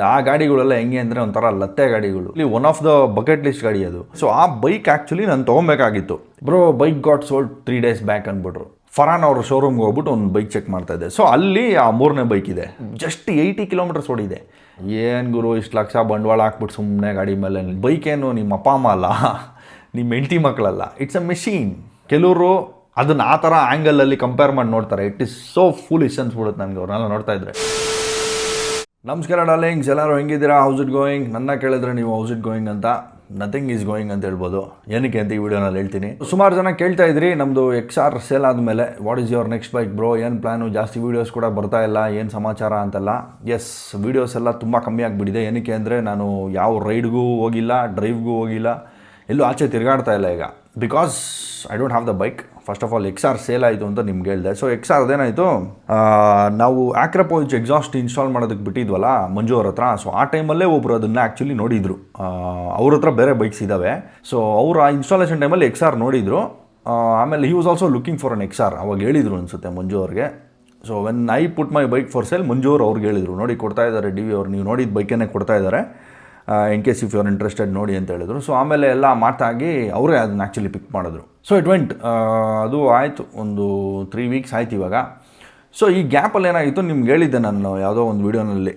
ಆ ಗಾಡಿಗಳೆಲ್ಲ ಹೆಂಗೆ ಅಂದರೆ ಒಂಥರ ಲತ್ತೆ ಗಾಡಿಗಳು. ಇಲ್ಲಿ one of the bucket list ಗಾಡಿ ಅದು. ಸೊ ಆ ಬೈಕ್ ಆ್ಯಕ್ಚುಲಿ ನಾನು ತೊಗೊಬೇಕಾಗಿತ್ತು. Bro bike got sold three days back ಅಂದ್ಬಿಟ್ರು. ಫರಾನ್ ಅವ್ರ ಶೋರೂಮ್ಗೆ ಹೋಗ್ಬಿಟ್ಟು ಒಂದು ಬೈಕ್ ಚೆಕ್ ಮಾಡ್ತಾ ಇದ್ದೆ. ಸೊ ಅಲ್ಲಿ ಆ ಮೂರನೇ ಬೈಕ್ ಇದೆ. ಜಸ್ಟ್ ಏಯ್ಟಿ ಕಿಲೋಮೀಟರ್ಸ್ ಓಡಿದೆ. ಏನು ಗುರು, ಇಷ್ಟು ಲಕ್ಷ ಬಂಡವಾಳ ಹಾಕ್ಬಿಟ್ಟು ಸುಮ್ಮನೆ ಗಾಡಿ ಮೇಲೆ ಬೈಕ್ ಏನು ನಿಮ್ಮ ಅಪ್ಪ, ಅಮ್ಮ ಅಲ್ಲ. ನಿಮ್ಮ ಹೆಂಡತಿ ಮಕ್ಕಳಲ್ಲ. ಇಟ್ಸ್ ಅ ಮೆಷೀನ್ ಕೆಲವರು ಅದನ್ನ ಆ ಥರ ಆ್ಯಂಗಲಲ್ಲಿ ಕಂಪೇರ್ ಮಾಡಿ ನೋಡ್ತಾರೆ. It is so full is ಅನ್ಸ್ಬಿಡುತ್ತೆ ನನಗೆ. ಅವ್ರನ್ನೆಲ್ಲ ನೋಡ್ತಾ ಇದ್ರೆ. ನಮಸ್ಕಾರ ಡಾರ್ಲಿಂಗ್ಸ್, ಎಲ್ಲರೂ ಹೆಂಗಿದ್ದೀರಾ? ಹೌಸ್ ಇಟ್ ಗೋಯಿಂಗ್ ನನ್ನ ಕೇಳಿದ್ರೆ ನೀವು ಹೌಸ್ ಇಟ್ ಗೋಯಿಂಗ್ ಅಂತ ನಥಿಂಗ್ ಈಸ್ ಗೋಯಿಂಗ್ ಅಂತ ಹೇಳ್ಬೋದು. ಏನಕ್ಕೆ ಅಂತ ಈ ವಿಡಿಯೋನಲ್ಲಿ ಹೇಳ್ತೀನಿ. ಸುಮಾರು ಜನ ಕೇಳ್ತಾ ಇದ್ರಿ ನಮ್ಮದು ಎಕ್ಸ್ ಆರ್ ಸೇಲ್ ಆದಮೇಲೆ what is your next bike bro ಏನು ಪ್ಲ್ಯಾನು ಜಾಸ್ತಿ ವೀಡಿಯೋಸ್ ಕೂಡ ಬರ್ತಾ ಇಲ್ಲ, ಏನು ಸಮಾಚಾರ ಅಂತೆಲ್ಲ. ಎಸ್ ವೀಡಿಯೋಸ್ ಎಲ್ಲ ತುಂಬ ಕಮ್ಮಿ ಆಗಿಬಿಟ್ಟಿದೆ. ಏನಕ್ಕೆ ಅಂದರೆ, ನಾನು ಯಾವ ರೈಡ್ಗೂ ಹೋಗಿಲ್ಲ ಡ್ರೈವ್ಗೂ ಹೋಗಿಲ್ಲ, ಎಲ್ಲೂ ಆಚೆ ತಿರುಗಾಡ್ತಾ ಇಲ್ಲ ಈಗ. Because I don't have the bike first of all X R sale ಆಯಿತು ಅಂತ ನಿಮ್ಗೆ ಹೇಳಿದೆ. ಸೊ ಎಕ್ಸ್ ಆರ್ ಅದೇನಾಯಿತು? ನಾವು ಆಕ್ರಪೋಚ್ ಎಕ್ಸಾಸ್ಟ್ ಇನ್ಸ್ಟಾಲ್ ಮಾಡೋದಕ್ಕೆ ಬಿಟ್ಟಿದ್ವಲ್ಲ, ಮಂಜು ಅವ್ರ ಹತ್ರ. ಸೊ ಆ ಟೈಮಲ್ಲೇ ಒಬ್ಬರು ಅದನ್ನು ಆ್ಯಕ್ಚುಲಿ ನೋಡಿದರು. ಅವ್ರ ಹತ್ರ ಬೇರೆ ಬೈಕ್ಸ್ ಇದ್ದಾವೆ ಸೊ ಅವರು ಆ ಇನ್ಸ್ಟಾಲೇಷನ್ ಟೈಮಲ್ಲಿ ಎಕ್ಸ್ ಆರ್ ನೋಡಿದರು. ಆಮೇಲೆ he was also looking for an X R ಅವಾಗ ಹೇಳಿದರು ಅನಿಸುತ್ತೆ ಮಂಜು ಅವ್ರಿಗೆ. So when I put my bike for sale Manju ಅವ್ರು ಅವ್ರಿಗೆ ಹೇಳಿದರು. ನೋಡಿ, ಕೊಡ್ತಾ ಇದ್ದಾರೆ ಡಿ ವಿ ಅವ್ರು. ನೀವು ನೋಡಿದ ಬೈಕನ್ನೇ ಕೊಡ್ತಾ ಇದ್ದಾರೆ. In case if you are interested ನೋಡಿ ಅಂತ ಹೇಳಿದ್ರು. ಸೊ ಆಮೇಲೆ ಎಲ್ಲ ಮಾತಾಗಿ ಅವರೇ ಅದನ್ನ ಆ್ಯಕ್ಚುಲಿ ಪಿಕ್ ಮಾಡಿದ್ರು. ಸೊ ಇಟ್ ವೆಂಟ್ ಅದು ಆಯಿತು. ಒಂದು ತ್ರೀ ವೀಕ್ಸ್ ಆಯ್ತು ಇವಾಗ. ಸೊ ಈ ಗ್ಯಾಪಲ್ಲಿ ಏನಾಗಿತ್ತು? ನಿಮ್ಗೆ ಹೇಳಿದ್ದೆ ನಾನು ಯಾವುದೋ ಒಂದು ವೀಡಿಯೋನಲ್ಲಿ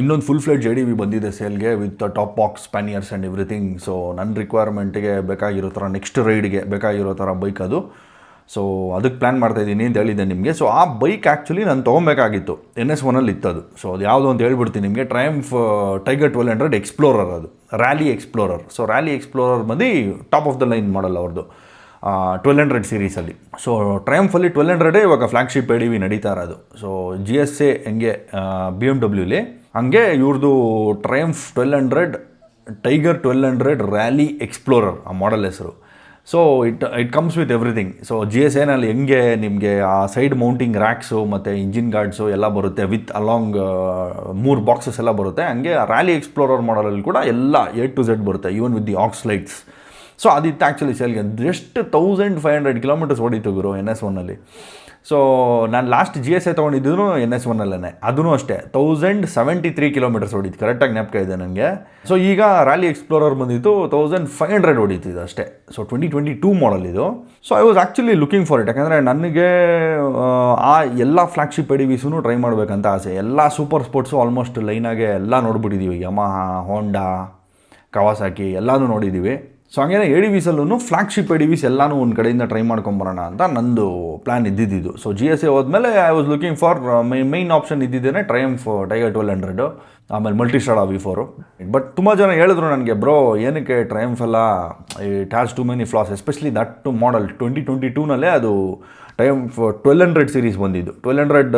ಇನ್ನೊಂದು full fledged J D V ಬಂದಿದೆ ಸೇಲ್ಗೆ with top box panniers and everything so ನನ್ನ ರಿಕ್ವೈರ್ಮೆಂಟಿಗೆ ಬೇಕಾಗಿರೋ ಥರ ನೆಕ್ಸ್ಟ್ ರೈಡ್ಗೆ ಬೇಕಾಗಿರೋ ಥರ ಬೈಕ್ ಅದು. ಸೊ ಅದಕ್ಕೆ ಪ್ಲ್ಯಾನ್ ಮಾಡ್ತಾ ಇದ್ದೀನಿ ಅಂತ ಹೇಳಿದ್ದೆ ನಿಮಗೆ. ಸೊ ಆ ಬೈಕ್ ಆ್ಯಕ್ಚುಲಿ ನಾನು ತೊಗೊಬೇಕಾಗಿತ್ತು. ಎನ್ ಎಸ್ ಒನಲ್ಲಿ ಇತ್ತದು. ಸೊ ಅದು ಯಾವುದು ಅಂತ ಹೇಳ್ಬಿಡ್ತೀನಿ ನಿಮಗೆ. Triumph Tiger twelve hundred explorer ಅದು. Rally explorer so rally explorer ಬಂದು ಟಾಪ್ ಆಫ್ ದ ಲೈನ್ ಮಾಡಲ್ಲ ಅವ್ರದ್ದು ಟ್ವೆಲ್ ಹಂಡ್ರೆಡ್ ಸೀರೀಸಲ್ಲಿ ಸೊ ಟ್ರಯಂಫಲ್ಲಿ ಟ್ವೆಲ್ ಹಂಡ್ರೆಡೇ ಇವಾಗ ಫ್ಲಾಗ್ಶಿಪ್ ಡಿ ವಿ ನಡೀತಾ ಇರೋದು. ಸೊ ಜಿ ಎಸ್ ಎ ಹೆಂಗೆ ಬಿ ಎಂ ಡಬ್ಲ್ಯೂಲಿ ಹಂಗೆ ಇವ್ರದ್ದು Triumph twelve hundred Tiger twelve hundred rally explorer ಆ ಮಾಡೆಲ್ ಹೆಸರು. So it it comes with everything so G S ಎನಲ್ಲಿ ಹೆಂಗೆ ನಿಮಗೆ ಆ ಸೈಡ್ ಮೌಂಟಿಂಗ್ ರ್ಯಾಕ್ಸು ಮತ್ತು ಇಂಜಿನ್ ಗಾರ್ಡ್ಸು ಎಲ್ಲ ಬರುತ್ತೆ ವಿತ್ ಅಲಾಂಗ್ ಮೂರು ಬಾಕ್ಸಸ್ ಎಲ್ಲ ಬರುತ್ತೆ. ಹಂಗೆ ರ್ಯಾಲಿ ಎಕ್ಸ್ಪ್ಲೋರರ್ ಮಾಡಲಲ್ಲಿ ಕೂಡ ಎಲ್ಲ ಎ ಟು ಝೆಡ್ ಬರುತ್ತೆ even with the aux lights so ಅದಿತ್ತು actually ಸೇಲ್ಗೆ just thousand five hundred kilometres ಓಡಿತು ಗುರು ಎನ್ ಎಸ್ ಒನ್ನಲ್ಲಿ ಸೊ ನಾನು ಲಾಸ್ಟ್ ಜಿ ಎಸ್ ಐ ತೊಗೊಂಡಿದ್ದು ಎನ್ ಎಸ್ ಒನ್ನಲ್ಲೇ ಅದೂ ಅಷ್ಟೇ. ತೌಸಂಡ್ ಸೆವೆಂಟಿ ತ್ರೀ ಕಿಲೋಮೀಟರ್ಸ್ ಹೊಡಿತು ಕರೆಕ್ಟಾಗಿ ಜ್ಞಾಪಕ ಇದೆ ನನಗೆ ಸೊ ಈಗ ರ್ಯಾಲಿ ಎಕ್ಸ್ಪ್ಲೋರರ್ ಬಂದಿತ್ತು ತೌಸಂಡ್ ಫೈವ್ ಹಂಡ್ರೆಡ್ ಹೊಡಿತು ಇದು ಅಷ್ಟೇ. So twenty twenty two model ಇದು. So I was actually looking for it ಯಾಕಂದರೆ ನನಗೆ, ಆ ಎಲ್ಲ ಫ್ಲಾಗ್ಶಿಪ್ ಎಡಿವಿಸೂ ಟ್ರೈ ಮಾಡಬೇಕಂತ ಆಸೆ. ಎಲ್ಲ ಸೂಪರ್ ಸ್ಪೋರ್ಟ್ಸು ಆಲ್ಮೋಸ್ಟ್ ಲೈನಾಗೆ ಎಲ್ಲ ನೋಡ್ಬಿಟ್ಟಿದ್ದೀವಿ ಯಮಹ ಹೋಂಡಾ ಕವಾಸಾಕಿ ಎಲ್ಲನೂ ನೋಡಿದ್ದೀವಿ ಸೊ ಹಂಗೇನೆ ಎ ಡಿ ವಿಸಲ್ಲೂ ಫ್ಲಾಗ್ಶಿಪ್ ಎ ಡಿ ವಿಸ್ ಎಲ್ಲನೂ ಒಂದು ಕಡೆಯಿಂದ ಟ್ರೈ ಮಾಡ್ಕೊಂಬರೋಣ ಅಂತ ನಂದು ಪ್ಲ್ಯಾನ್ ಇದ್ದಿದ್ದು ಸೊ ಜಿ ಎಸ್ ಎ ಹೋದ್ಮೇಲೆ I was looking for my main option ಇದ್ದಿದ್ದೇನೆ Triumph Tiger twelve hundred ಆಮೇಲೆ Multistrada V four but ತುಂಬ ಜನ ಹೇಳಿದ್ರು ನನಗೆ, ಬ್ರೋ, ಏನಕ್ಕೆ ಟ್ರಯಂಫ್ ಎಲ್ಲ it has too many flaws especially that two model twenty twenty ಟೂನಲ್ಲೇ ಅದು Triumph twelve hundred series ಬಂದಿದ್ದು. Twelve hundred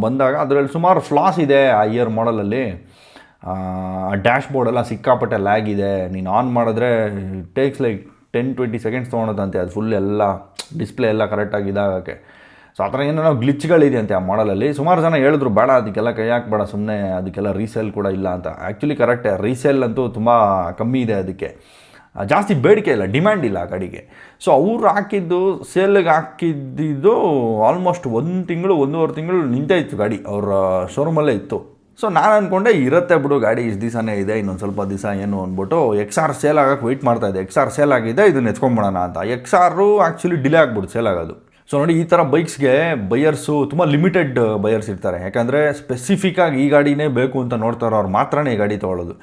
ಬಂದಾಗ ಅದರಲ್ಲಿ ಸುಮಾರು ಫ್ಲಾಸ್ ಇದೆ ಆ ಇಯರ್ ಮಾಡಲಲ್ಲಿ ಡ್ಯಾಶ್ ಬೋರ್ಡ್ ಎಲ್ಲ ಸಿಕ್ಕಾಪಟ್ಟೆ ಲ್ಯಾಗ್ ಇದೆ. ನೀನು ಆನ್ ಮಾಡಿದ್ರೆ takes like ten twenty seconds ತೊಗೊಳೋದಂತೆ. ಅದು ಫುಲ್ ಎಲ್ಲ ಡಿಸ್ಪ್ಲೇ ಎಲ್ಲ ಕರೆಕ್ಟಾಗಿ ಇದಾಗೋಕ್ಕೆ. ಸೊ ಆ ಥರ ಏನೇನೋ ಗ್ಲಿಚ್ಗಳಿದೆ ಅಂತೆ ಆ ಮಾಡಲಲ್ಲಿ ಸುಮಾರು ಜನ ಹೇಳಿದ್ರು, ಬೇಡ, ಅದಕ್ಕೆಲ್ಲ ಕೈ ಹಾಕ್ಬೇಡ ಸುಮ್ಮನೆ ಅದಕ್ಕೆಲ್ಲ ರೀಸೇಲ್ ಕೂಡ ಇಲ್ಲ ಅಂತ. ಆ್ಯಕ್ಚುಲಿ ಕರೆಕ್ಟೇ ರೀಸೇಲ್ ಅಂತೂ ತುಂಬ ಕಮ್ಮಿ ಇದೆ ಅದಕ್ಕೆ. ಜಾಸ್ತಿ ಬೇಡಿಕೆ ಇಲ್ಲ ಡಿಮ್ಯಾಂಡ್ ಇಲ್ಲ ಆ ಗಾಡಿಗೆ ಸೊ ಅವ್ರು ಹಾಕಿದ್ದು ಸೇಲ್ಗೆ ಹಾಕಿದ್ದಿದ್ದು ಆಲ್ಮೋಸ್ಟ್ ಒಂದು ತಿಂಗಳು, ಒಂದೂವರೆ ತಿಂಗಳು ನಿಂತೇ ಇತ್ತು ಗಾಡಿ. ಅವರ ಶೋರೂಮಲ್ಲೇ ಇತ್ತು. ಸೊ ನಾನು ಅಂದ್ಕೊಂಡೆ ಇರುತ್ತೆ ಬಿಡು, ಗಾಡಿ ಇಷ್ಟು ದಿವಸನೇ ಇದೆ, ಇನ್ನೊಂದು ಸ್ವಲ್ಪ ದಿವಸ ಏನು ಅಂದ್ಬಿಟ್ಟು ಎಕ್ಸ್ ಆರ್ ಸೇಲ್ ಆಗೋಕ್ಕೆ ವೆಯ್ಟ್ ಮಾಡ್ತಾ ಇದೆ ಎಕ್ಸ್ ಆರ್ ಸೇಲ್ ಆಗಿದೆ, ಇದನ್ನ ಎತ್ಕೊಂಬಿಡೋಣ ಅಂತ. ಎಕ್ಸ್ ಆರು ಆ್ಯಕ್ಚುಲಿ ಡಿಲೇ ಆಗ್ಬಿಡ್ತು ಸೇಲ್ ಆಗೋದು. ಸೊ ನೋಡಿ, ಈ ಥರ ಬೈಕ್ಸ್ಗೆ ಬೈಯರ್ಸು ತುಂಬ ಲಿಮಿಟೆಡ್ ಬೈಯರ್ಸ್ ಇರ್ತಾರೆ. ಯಾಕಂದರೆ ಸ್ಪೆಸಿಫಿಕ್ಕಾಗಿ ಈ ಗಾಡಿನೇ ಬೇಕು ಅಂತ ನೋಡ್ತಾರೋ ಅವ್ರು ಮಾತ್ರನೇ ಈ ಗಾಡಿ ತೊಗೊಳ್ಳೋದು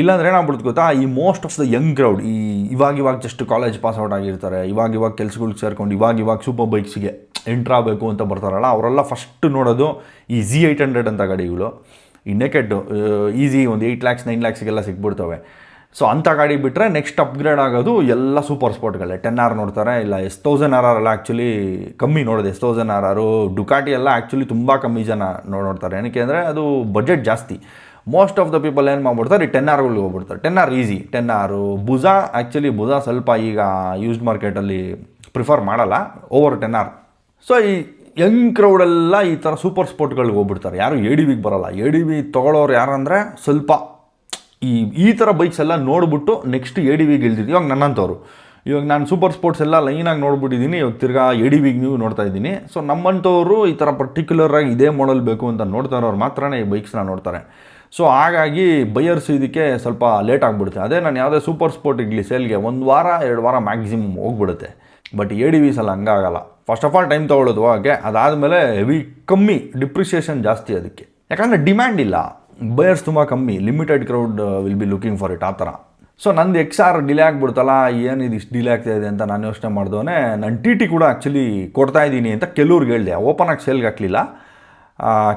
ಇಲ್ಲಾಂದ್ರೆ ಏನಾಗ್ಬಿಡ್ತು ಗೊತ್ತಾ? ಈ most of the young crowd ಈ ಇವಾಗ ಇವಾಗ ಜಸ್ಟ್ ಕಾಲೇಜ್ ಪಾಸ್ ಔಟ್ ಆಗಿರ್ತಾರೆ, ಇವಾಗ ಇವಾಗ ಕೆಲ್ಸಗಳಿಗೆ ಸೇರ್ಕೊಂಡು, ಇವಾಗ ಇವಾಗ ಸೂಪರ್ ಬೈಕ್ಸ್ಗೆ ಎಂಟ್ರ್ ಆಗಬೇಕು ಅಂತ ಬರ್ತಾರಲ್ಲ, ಅವರೆಲ್ಲ ಫಸ್ಟ್ ನೋಡೋದು ಈ ಜಿ ಏಯ್ಟ್ ಹಂಡ್ರೆಡ್ ಅಂತ ಗಾಡಿಗಳು. ಈ ನೆಕೆಡ್ಡು ಈಸಿ ಒಂದು ಏಯ್ಟ್ ಲ್ಯಾಕ್ಸ್ ನೈನ್ ಲ್ಯಾಕ್ಸಿಗೆಲ್ಲ ಸಿಗ್ಬಿಡ್ತವೆ. ಸೊ ಅಂಥ ಗಾಡಿ ಬಿಟ್ಟರೆ ನೆಕ್ಸ್ಟ್ ಅಪ್ಗ್ರೇಡ್ ಆಗೋದು ಎಲ್ಲ ಸೂಪರ್ ಸ್ಪೋರ್ಟ್ಗಳೇ ಟೆನ್ ಆರ್ ನೋಡ್ತಾರೆ, ಇಲ್ಲ ಎಸ್ ತೌಸಂಡ್ ಆರ್ ಆರ್ ಎಲ್ಲ ಆ್ಯಕ್ಚುಲಿ ಕಮ್ಮಿ ನೋಡೋದು. S thousand R R Ducati ಎಲ್ಲ ಆ್ಯಕ್ಚುಲಿ ತುಂಬ ಕಮ್ಮಿ ಜನ ನೋಡ್ತಾರೆ. ಏನಕ್ಕೆ ಅಂದರೆ ಅದು ಬಜೆಟ್ ಜಾಸ್ತಿ. ಮೋಸ್ಟ್ ಆಫ್ ದ ಪೀಪಲ್ ಏನು ಮಾಡ್ಬಿಡ್ತಾರೆ, ಈ ಟೆನ್ ಆರ್ಗಳಿಗೆ ಹೋಗ್ಬಿಡ್ತಾರೆ. ಟೆನ್ ಆರ್ ಈಸಿ ಟೆನ್ ಆರು ಬುಜಾ ಆ್ಯಕ್ಚುಲಿ ಬುಜಾ ಸ್ವಲ್ಪ ಈಗ ಯೂಸ್ಡ್ ಮಾರ್ಕೆಟಲ್ಲಿ ಪ್ರಿಫರ್ ಮಾಡಲ್ಲ ಓವರ್ ಟೆನ್ ಆರ್ ಸೊ ಈ ಯಂಗ್ ಕ್ರೌಡೆಲ್ಲ ಈ ಥರ ಸೂಪರ್ ಸ್ಪೋರ್ಟ್ಗಳಿಗೆ ಹೋಗ್ಬಿಡ್ತಾರೆ. ಯಾರು ಎ ಡಿ ವಿಗೆ ಬರೋಲ್ಲ. ಎ ಡಿ ವಿ ತೊಗೊಳೋರು ಯಾರಂದರೆ ಸ್ವಲ್ಪ ಈ ಈ ಥರ ಬೈಕ್ಸ್ ಎಲ್ಲ ನೋಡಿಬಿಟ್ಟು ನೆಕ್ಸ್ಟ್ ಎ ಡಿ ವಿಗೆ ಇಳ್ದಿದ್ದು ಇವಾಗ ನನ್ನಂಥವ್ರು ಇವಾಗ ನಾನು ಸೂಪರ್ ಸ್ಪೋರ್ಟ್ಸ್ ಎಲ್ಲ ಲೈನಾಗಿ ನೋಡ್ಬಿಟ್ಟಿದ್ದೀನಿ ಇವಾಗ ತಿರ್ಗಾ ಎ ಡಿ ವಿಗೆ ನೀವು ನೋಡ್ತಾ ಇದ್ದೀನಿ. ಸೊ ನಮ್ಮಂಥವ್ರು ಈ ಥರ ಪರ್ಟಿಕ್ಯುಲರಾಗಿ ಇದೇ ಮಾಡಲ್ ಬೇಕು ಅಂತ ನೋಡ್ತಾ ಇರೋರು ಮಾತ್ರನೇ ಈ ಬೈಕ್ಸ್ನ ನೋಡ್ತಾರೆ. ಸೊ ಹಾಗಾಗಿ ಬೈಯರ್ಸ್ ಇದಕ್ಕೆ ಸ್ವಲ್ಪ ಲೇಟ್ ಆಗಿಬಿಡುತ್ತೆ. ಅದೇ ನಾನು ಯಾವುದೇ ಸೂಪರ್ ಸ್ಪೋರ್ಟ್ ಇಡ್ಲಿ ಸೇಲ್ಗೆ ಒಂದು ವಾರ, ಎರಡು ವಾರ ಮ್ಯಾಕ್ಸಿಮಮ್ ಹೋಗ್ಬಿಡುತ್ತೆ. ಬಟ್ ಎ ಡಿ ವಿಸಲ್ಲಿ ಹಂಗಾಗಲ್ಲ. ಫಸ್ಟ್ ಆಫ್ ಆಲ್ ಟೈಮ್ ತೊಗೊಳ್ಳೋದು ಹಾಗೆ, ಅದಾದಮೇಲೆ ಹೆವಿ ಕಮ್ಮಿ ಡಿಪ್ರಿಷಿಯೇಷನ್ ಜಾಸ್ತಿ ಅದಕ್ಕೆ. ಯಾಕಂದರೆ ಡಿಮ್ಯಾಂಡ್ ಇಲ್ಲ. ಬಯರ್ಸ್ ತುಂಬ ಕಮ್ಮಿ. Limited crowd will be looking for it ಆ ಥರ. ಸೊ ನಂದು ಎಕ್ಸ್ ಆರ್ ಡಿಲೇ ಆಗಿಬಿಡ್ತಲ್ಲ, ಏನು ಇದು ಇಷ್ಟು ಡಿಲೇ ಆಗ್ತಾ ಇದೆ ಅಂತ ನಾನು ಯೋಚನೆ ಮಾಡಿದವನೇ, ನಾನು ಟಿ ಟಿ ಕೂಡ ಆ್ಯಕ್ಚುಲಿ ಕೊಡ್ತಾ ಇದ್ದೀನಿ ಅಂತ ಕೆಲವ್ರಿಗೆ ಹೇಳಿದೆ. ಓಪನ್ ಆಗಿ ಸೇಲ್ಗೆ ಹಾಕಲಿಲ್ಲ.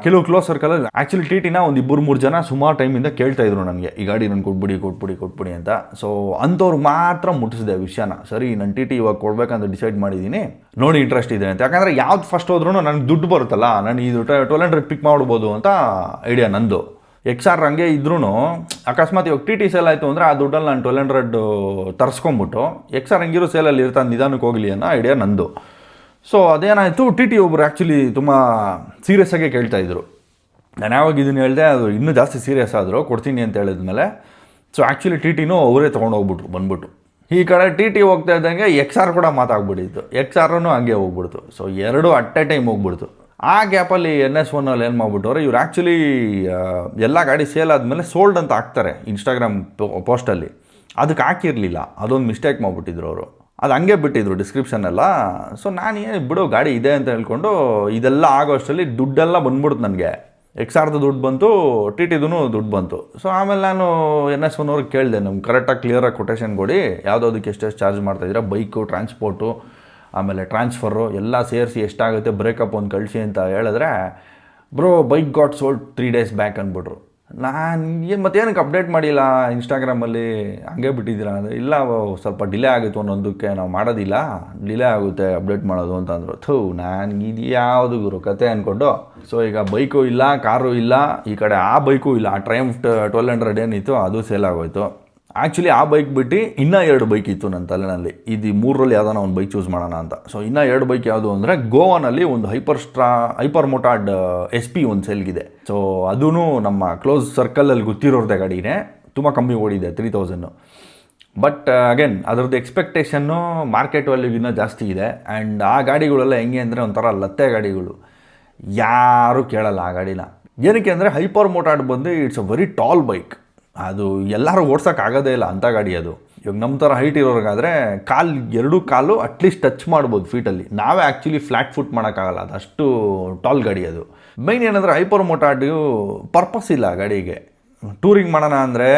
ಕೆಲವು ಕ್ಲೋಸ್ ಸರ್ಕಲಲ್ಲಿ ಆ್ಯಕ್ಚುಲಿ ಟಿ ಟಿನ ಒಂದು ಇಬ್ಬರು ಮೂರು ಜನ ಸುಮಾರು ಟೈಮಿಂದ ಕೇಳ್ತಾ ಇದ್ರು ನನಗೆ, ಈ ಗಾಡಿ ನನ್ನ ಕೊಟ್ಬಿಡಿ ಕೊಟ್ಬಿಡಿ ಕೊಟ್ಬಿಡಿ ಅಂತ. ಸೊ ಅಂಥವ್ರು ಮಾತ್ರ ಮುಟ್ಟಿಸಿದೆ ವಿಷಯನ. ಸರಿ, ನಾನು ಟಿ ಟಿ ಇವಾಗ ಕೊಡಬೇಕಂತ ಡಿಸೈಡ್ ಮಾಡಿದ್ದೀನಿ ನೋಡಿ ಇಂಟ್ರೆಸ್ಟ್ ಇದೆ ಅಂತ. ಯಾಕಂದರೆ ಯಾವ್ದು ಫಸ್ಟ್ ಹೋದ್ರೂ ನನಗೆ ದುಡ್ಡು ಬರುತ್ತಲ್ಲ, ನಾನು ಇದು ಟ್ವೆಲ್ ಹಂಡ್ರೆಡ್ ಪಿಕ್ ಮಾಡ್ಬೋದು ಅಂತ ಐಡಿಯಾ ನಂದು. ಎಕ್ಸ್ ಆರ್ ಹಂಗೆ ಇದ್ರೂ ಅಕಸ್ಮಾತ್ ಇವಾಗ ಟಿ ಟಿ ಸೇಲ್ ಆಯಿತು ಅಂದರೆ ಆ ದುಡ್ಡಲ್ಲಿ ನಾನು ಟ್ವೆಲ್ ಹಂಡ್ರೆಡ್ ತರಿಸ್ಕೊಂಬಿಟ್ಟು ಎಕ್ಸ್ ಆರ್ ಹಂಗಿರೋ ಸೇಲಲ್ಲಿ ಇರ್ತಾನೆ ನಿಧಾನಕ್ಕೆ ಹೋಗಲಿ ಅನ್ನೋ ಐಡಿಯಾ ನಂದು. ಸೊ ಅದೇನಾಯಿತು ಟಿ ಟಿ ಒಬ್ಬರು ಆ್ಯಕ್ಚುಲಿ ತುಂಬ ಸೀರಿಯಸ್ ಆಗೇ ಕೇಳ್ತಾ ಇದ್ರು. ನಾನು ಯಾವಾಗ ಇದನ್ನು ಹೇಳಿದೆ, ಅದು ಇನ್ನೂ ಜಾಸ್ತಿ ಸೀರಿಯಸ್ ಆದರು, ಕೊಡ್ತೀನಿ ಅಂತ ಹೇಳಿದ್ಮೇಲೆ ಸೊ ಆ್ಯಕ್ಚುಲಿ ಟಿ ಟಿನೂ ಅವರೇ ತೊಗೊಂಡು ಹೋಗ್ಬಿಟ್ರು ಬಂದ್ಬಿಟ್ಟು. ಈ ಕಡೆ ಟಿ ಟಿ ಹೋಗ್ತಾ ಇದ್ದಂಗೆ ಎಕ್ಸ್ ಆರ್ ಕೂಡ ಮಾತಾಗ್ಬಿಟ್ಟಿತ್ತು. ಎಕ್ಸ್ ಆರ್ನೂ ಹಂಗೆ ಹೋಗ್ಬಿಡ್ತು. ಸೊ ಎರಡು ಅಟ್ ಎ ಟೈಮ್ ಹೋಗ್ಬಿಡ್ತು. ಆ ಗ್ಯಾಪಲ್ಲಿ ಎನ್ ಎಸ್ ಒನ್ನಲ್ಲಿ ಏನು ಮಾಡ್ಬಿಟ್ಟವ್ರೆ, ಇವ್ರು ಆ್ಯಕ್ಚುಲಿ ಎಲ್ಲ ಗಾಡಿ ಸೇಲ್ ಆದಮೇಲೆ ಸೋಲ್ಡ್ ಅಂತ ಹಾಕ್ತಾರೆ ಇನ್ಸ್ಟಾಗ್ರಾಮ್ ಪೋಸ್ಟಲ್ಲಿ ಅದಕ್ಕೆ ಹಾಕಿರಲಿಲ್ಲ. ಅದೊಂದು ಮಿಸ್ಟೇಕ್ ಮಾಡಿಬಿಟ್ಟಿದ್ರು ಅವರು. ಅದು ಹಂಗೆ ಬಿಟ್ಟಿದ್ರು ಡಿಸ್ಕ್ರಿಪ್ಷನ್ ಎಲ್ಲ ಸೊ ನಾನು ಏನು ಬಿಡು, ಗಾಡಿ ಇದೆ ಅಂತ ಹೇಳ್ಕೊಂಡು ಇದೆಲ್ಲ ಆಗೋ ಅಷ್ಟರಲ್ಲಿ ದುಡ್ಡೆಲ್ಲ ಬಂದ್ಬಿಡ್ತು ನನಗೆ. ಎಕ್ಸ್ ಆರ್ದು ದುಡ್ಡು ಬಂತು, ಟಿ ಟಿದೂ ದುಡ್ಡು ಬಂತು. ಸೊ ಆಮೇಲೆ ನಾನು ಎನ್ ಎಸ್ ಒನ್ ಅವ್ರಿಗೆ ಕೇಳಿದೆ, ನಮ್ಗೆ ಕರೆಕ್ಟಾಗಿ ಕ್ಲಿಯರಾಗಿ ಕೊಟೇಶನ್ ಕೊಡಿ. ಯಾವುದೋದಕ್ಕೆ ಎಷ್ಟೆಷ್ಟು ಚಾರ್ಜ್ ಮಾಡ್ತಾಯಿದ್ದೀರಾ ಬೈಕು ಟ್ರಾನ್ಸ್ಪೋರ್ಟು ಆಮೇಲೆ ಟ್ರಾನ್ಸ್ಫರು ಎಲ್ಲ ಸೇರಿಸಿ ಎಷ್ಟಾಗುತ್ತೆ? ಬ್ರೇಕಪ್ ಒಂದು ಕಳಿಸಿ ಅಂತ ಹೇಳಿದ್ರೆ, bro bike got sold three days back ಅಂದ್ಬಿಟ್ರು. ನಾನು ಏನು ಮತ್ತೇನಕ್ಕೆ ಅಪ್ಡೇಟ್ ಮಾಡಿಲ್ಲ ಇನ್ಸ್ಟಾಗ್ರಾಮಲ್ಲಿ ಹಂಗೆ ಬಿಟ್ಟಿದ್ದೀರಾ? ಅಂದರೆ ಇಲ್ಲ, ಸ್ವಲ್ಪ ಡಿಲೇ ಆಗುತ್ತೆ ಒಂದೊಂದಕ್ಕೆ. ನಾವು ಮಾಡೋದಿಲ್ಲ. ಡಿಲೇ ಆಗುತ್ತೆ ಅಪ್ಡೇಟ್ ಮಾಡೋದು ಅಂತಂದರು. ಥೂ, ನಾನು ಇದು ಯಾವುದು ಗುರು? ಕತೆ ಅಂದ್ಕೊಂಡು ಸೊ ಈಗ ಬೈಕು ಇಲ್ಲ ಕಾರು ಇಲ್ಲ, ಈ ಕಡೆ ಆ ಬೈಕು ಇಲ್ಲ. ಆ ಟ್ರೈಮ್ ಟ್ವೆಲ್ ಹಂಡ್ರೆಡ್ ಏನಿತ್ತು, ಅದು ಸೇಲ್ ಆಗೋಯ್ತು. ಆ್ಯಕ್ಚುಲಿ ಆ ಬೈಕ್ ಬಿಟ್ಟು ಇನ್ನೂ ಎರಡು ಬೈಕ್ ಇತ್ತು ನನ್ನ ತಲೆನಲ್ಲಿ. ಇದು ಮೂರರಲ್ಲಿ ಯಾವ್ದಾನ ಒಂದು ಬೈಕ್ ಚೂಸ್ ಮಾಡೋಣ ಅಂತ. ಸೊ ಇನ್ನೂ ಎರಡು ಬೈಕ್ ಯಾವುದು ಅಂದರೆ ಗೋವಾನಲ್ಲಿ ಒಂದು hyper straw hyper ಮೋಟಾರ್ಡ್ S P ಒಂದು ಸೆಲ್ಗಿದೆ ಸೊ ಅದೂ ನಮ್ಮ ಕ್ಲೋಸ್ ಸರ್ಕಲಲ್ಲಿ ಗೊತ್ತಿರೋರ್ದೆ ಗಾಡಿನೇ. ತುಂಬ ಕಮ್ಮಿ ಓಡಿದೆ ತ್ರೀ ತೌಸಂಡು ಬಟ್ ಅಗೇನ್ ಅದರದ್ದು ಎಕ್ಸ್ಪೆಕ್ಟೇಷನ್ನು ಮಾರ್ಕೆಟ್ ವ್ಯಾಲ್ಯೂಗಿನ್ನ ಜಾಸ್ತಿ ಇದೆ. ಆ್ಯಂಡ್ ಆ ಗಾಡಿಗಳೆಲ್ಲ ಹೆಂಗೆ ಅಂದರೆ ಒಂಥರ ಲತ್ತೆ ಗಾಡಿಗಳು. ಯಾರೂ ಕೇಳಲ್ಲ ಆ ಗಾಡಿನ. ಏನಕ್ಕೆ ಅಂದರೆ ಹೈಪರ್ ಮೋಟಾರ್ಡ್ ಬಂದು it's a very tall bike ಅದು ಎಲ್ಲರೂ ಓಡ್ಸೋಕ್ಕಾಗೋದೇ ಇಲ್ಲ ಅಂಥ ಗಾಡಿ ಅದು. ಇವಾಗ ನಮ್ಮ ಥರ ಹೈಟ್ ಇರೋರಿಗಾದರೆ ಕಾಲು, ಎರಡೂ ಕಾಲು ಅಟ್ಲೀಸ್ಟ್ ಟಚ್ ಮಾಡ್ಬೋದು ಫೀಟಲ್ಲಿ ನಾವೇ ಆ್ಯಕ್ಚುಲಿ ಫ್ಲ್ಯಾಟ್ ಫುಟ್ ಮಾಡೋಕ್ಕಾಗಲ್ಲ ಅದು ಅಷ್ಟು ಟಾಲ್ ಗಾಡಿ ಅದು. ಮೈನ್ ಏನಂದರೆ ಹೈಪರ್ ಮೋಟಾಡಿಯು ಪರ್ಪಸ್ ಇಲ್ಲ ಗಾಡಿಗೆ. ಟೂರಿಂಗ್ ಮಾಡೋಣ ಅಂದರೆ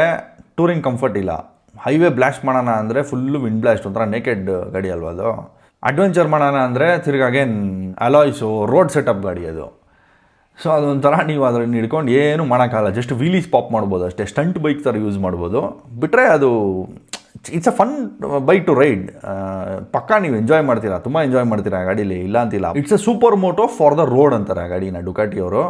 ಟೂರಿಂಗ್ ಕಂಫರ್ಟ್ ಇಲ್ಲ. ಹೈವೇ ಬ್ಲಾಸ್ಟ್ ಮಾಡೋಣ ಅಂದರೆ ಫುಲ್ಲು ವಿಂಡ್ ಬ್ಲಾಸ್ಟ್ ಒಂಥರ ನೇಕೆಡ್ ಗಾಡಿ ಅಲ್ವಾ ಅದು? ಅಡ್ವೆಂಚರ್ ಮಾಡೋಣ ಅಂದರೆ ತಿರ್ಗಾಗೇನು ಅಲಾಯ್ಸು ರೋಡ್ ಸೆಟಪ್ ಗಾಡಿ ಅದು. ಸೊ ಅದೊಂಥರ ನೀವು ಅದರಲ್ಲಿ ಹಿಡ್ಕೊಂಡು ಏನು ಮಾಡೋಕ್ಕಾಗಲ್ಲ. ಜಸ್ಟ್ ವೀಲೀಸ್ ಪಾಪ್ ಮಾಡ್ಬೋದು ಅಷ್ಟೇ. ಸ್ಟಂಟ್ ಬೈಕ್ ಥರ ಯೂಸ್ ಮಾಡ್ಬೋದು. ಬಿಟ್ಟರೆ ಅದು it's a fun bike to ride ಪಕ್ಕಾ ನೀವು ಎಂಜಾಯ್ ಮಾಡ್ತೀರಾ? ತುಂಬ ಎಂಜಾಯ್ ಮಾಡ್ತೀರಾ ಆ ಗಾಡೀಲಿ? ಇಲ್ಲ ಅಂತಿಲ್ಲ. It's a super moto for the road ಅಂತಾರೆ ಆ ಗಾಡಿನ ಡುಕಾಟಿಯವರು